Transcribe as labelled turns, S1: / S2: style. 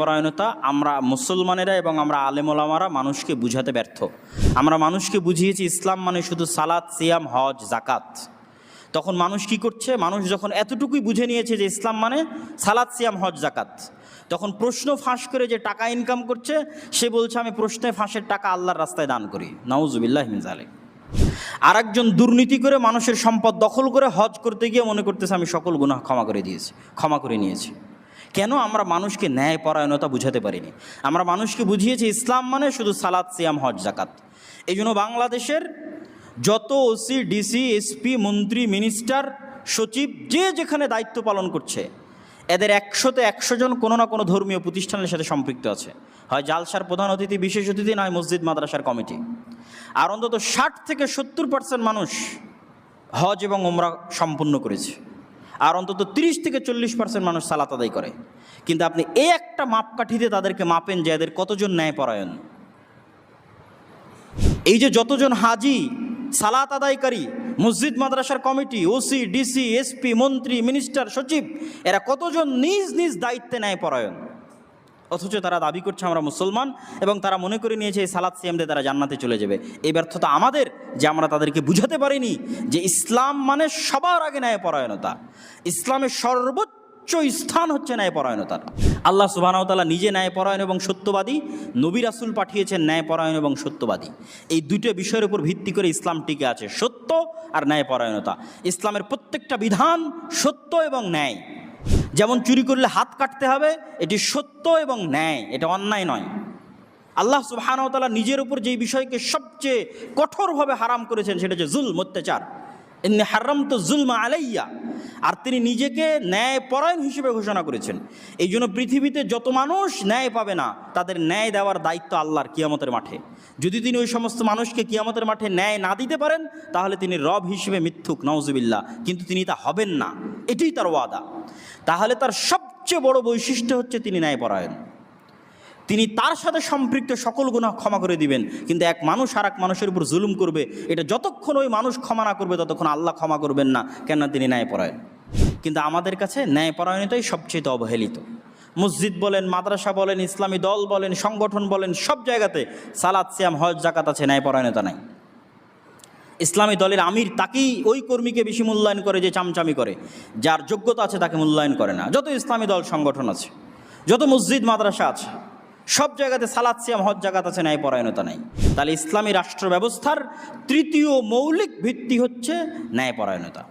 S1: পরায়ণতা আমরা মুসলমানেরা এবং আমরা আলেমোলামারা মানুষকে বুঝাতে ব্যর্থ। আমরা মানুষকে বুঝিয়েছি ইসলাম মানে শুধু সালাদ সিয়াম, হজ জাকাত তখন মানুষ কি করছে? মানুষ যখন এতটুকুই বুঝে নিয়েছে যে ইসলাম মানে সালাদ সিয়াম, হজ জাকাত তখন প্রশ্ন ফাঁস করে যে টাকা ইনকাম করছে, সে বলছে, আমি প্রশ্নে ফাঁসের টাকা আল্লাহর রাস্তায় দান করি। নাউজুবিল্লাহ মিজালে আর একজন দুর্নীতি করে মানুষের সম্পদ দখল করে হজ করতে গিয়ে মনে করতেছে, আমি সকল গুনাহ ক্ষমা করে দিয়েছি, ক্ষমা করে নিয়েছি। কেন আমরা মানুষকে ন্যায় পরায়ণতা বুঝাতে পারিনি? আমরা মানুষকে বুঝিয়েছি ইসলাম মানে শুধু সালাদ সিয়াম, হজ জাকাত এই জন্য বাংলাদেশের যত ওসি ডিসি এসপি মন্ত্রী মিনিস্টার সচিব, যে যেখানে দায়িত্ব পালন করছে, এদের একশোতে একশো জন কোনো না কোনো ধর্মীয় প্রতিষ্ঠানের সাথে সম্পৃক্ত আছে। হয় জালসার প্রধান অতিথি, বিশেষ অতিথি, নয় মসজিদ, মাদ্রাসার কমিটি। আর অন্তত ষাট থেকে সত্তর পার্সেন্ট মানুষ হজ এবং ওমরা সম্পূর্ণ করেছে। আর অন্তত তিরিশ থেকে চল্লিশ পার্সেন্ট মানুষ সালাত আদায় করে। কিন্তু আপনি এই একটা মাপকাঠিতে তাদেরকে মাপেন যে এদের কতজন ন্যায়পরায়ণ? এই যে যতজন হাজি, সালাত আদায়কারী, মসজিদ, মাদ্রাসার কমিটি ওসি ডিসি এসপি মন্ত্রী মিনিস্টার সচিব, এরা কতজন নিজ নিজ দায়িত্বে ন্যায়পরায়ণ? অথচ তারা দাবি করছে আমরা মুসলমান এবং তারা মনে করে নিয়েছে এই সালাদ সিয়ামদের তারা জান্নাতে চলে যাবে। এই ব্যর্থতা আমাদের যে আমরা তাদেরকে বুঝাতে পারিনি যে ইসলাম মানে সবার আগে ন্যায় পরায়ণতা ইসলামের সর্বোচ্চ স্থান হচ্ছে ন্যায় ন্যায়পরায়ণতার আল্লাহ সুবাহতাল্লাহ নিজে ন্যায়পরায়ণ এবং সত্যবাদী, নবী রাসুল পাঠিয়েছেন ন্যায়পরায়ণ এবং সত্যবাদী। এই দুটো বিষয়ের উপর ভিত্তি করে ইসলাম টিকে আছে সত্য আর ন্যায়পরায়ণতা। ইসলামের প্রত্যেকটা বিধান সত্য এবং ন্যায়। যেমন চুরি করলে হাত কাটতে হবে, এটি সত্য এবং ন্যায়, এটা অন্যায় নয়। আল্লাহ সুবাহানতালা নিজের উপর যেই বিষয়কে সবচেয়ে কঠোরভাবে হারাম করেছেন, সেটা হচ্ছে জুল অত্যাচার। এমনি হারাম তো জুলমা আলাইয়া, আর তিনি নিজেকে ন্যায় পরায়ণ হিসেবে ঘোষণা করেছেন। এই জন্য পৃথিবীতে যত মানুষ ন্যায় পাবে না, তাদের ন্যায় দেওয়ার দায়িত্ব আল্লাহর কিয়ামতের মাঠে। যদি তিনি ওই সমস্ত মানুষকে কিয়ামতের মাঠে ন্যায় না দিতে পারেন, তাহলে তিনি রব হিসেবে মিথ্যুক নওজুবিল্লা কিন্তু তিনি তা হবেন না। এটাই তার ওয়াদা। তাহলে তার সবচেয়ে বড় বৈশিষ্ট্য হচ্ছে তিনি ন্যায়পরায়ণ। তিনি তার সাথে সম্পৃক্ত সকল গুনাহ ক্ষমা করে দিবেন, কিন্তু এক মানুষ আর এক মানুষের উপর জুলুম করবে, এটা যতক্ষণ ওই মানুষ ক্ষমা না করবে ততক্ষণ আল্লাহ ক্ষমা করবেন না, কেননা তিনি ন্যায়পরায়ণ। কিন্তু আমাদের কাছে ন্যায়পরায়ণতাই সবচেয়ে অবহেলিত। মসজিদ বলেন, মাদ্রাসা বলেন, ইসলামী দল বলেন, সংগঠন বলেন, সব জায়গাতে সালাদ সিয়াম, হজ জাকাত আছে, ন্যায়পরায়ণতা নাই। ইসলামী দলের আমির তাকেই ওই কর্মীকে বেশি মূল্যায়ন করে যে চামচামি করে। যার যোগ্যতা আছে তাকে মূল্যায়ন করে না। যত ইসলামী দল সংগঠন আছে, যত মসজিদ, মাদ্রাসা আছে, সব জায়গাতে সালাদ সিয়াম, হজ জায়গাতে আছে ন্যায় পরায়ণতা নাই। তাহলে ইসলামী রাষ্ট্র ব্যবস্থার তৃতীয় মৌলিক ভিত্তি হচ্ছে ন্যায়পরায়ণতা।